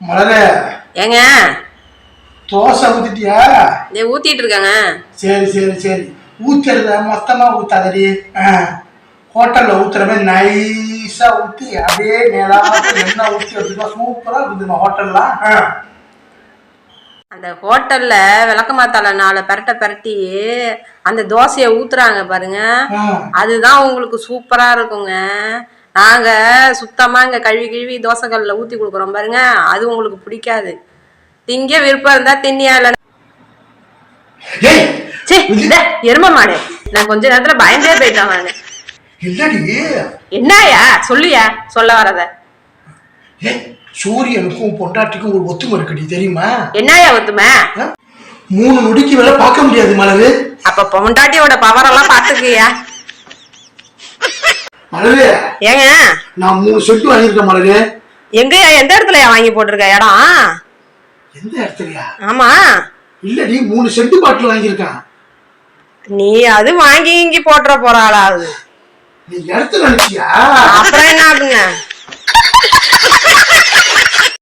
மலரே. ஏங்க? தோசை ஊத்திட்டியா? இதே ஊத்திட்டு இருக்காங்க. சரி சரி சரி. ஊத்துறத மொத்தமா ஊத்தாதடி. ஹோட்டல்ல ஊத்துற மாதிரி நைஸா ஊத்தி அப்படியே மேலாக எண்ணெய் ஊத்தி வச்சுக்கோ. சூப்பரா இருக்குதுமா ஹோட்டல்லாம் அந்த ஹோட்டல்ல விளக்கமாத்தால நாலு பெரட்டை பெரட்டி அந்த தோசையை ஊத்துறாங்க பாருங்க. அதுதான் உங்களுக்கு சூப்பரா இருக்குங்க. நாங்க சுத்தமா இங்க கழுவி கழுவி தோசைக்கல்ல ஊத்தி கொடுக்குறோம் பாருங்க. அது உங்களுக்கு பிடிக்காது. திங்க விருப்பம் இருந்தா தின்னியா இல்ல எரும மாடு. நான் கொஞ்ச நேரத்துல பயந்தே போயிட்டேன் இல்லடி என்னயா சொல்லியா சொல்ல வரத. சூரியனுக்கும் பொண்டாட்டிக்கும் ஒரு ஒத்துமை இருக்குடி தெரியுமா? என்னயா ஒத்துமை? மூணு நொடிக்கு மேல பார்க்க முடியாது மலரு. அப்ப பொண்டாட்டியோட பவர் எல்லாம் பாத்துக்கியா மலரு. ஏங்க? நான் மூணு செட்டு வாங்கியிருக்கேன் மலரு. எங்கயா? எந்த இடத்துலயா வாங்கி போட்டிருக்க? இடம்? எந்த இடத்துலயா? ஆமா. இல்லடி மூணு செட்டு பாட்டில் வாங்கியிருக்கேன். நீ அது வாங்கி இங்கி போட்டுற போறாளாவது நீ இடத்துல நினைச்சியா? அப்புறம் என்ன ஆகுங்க?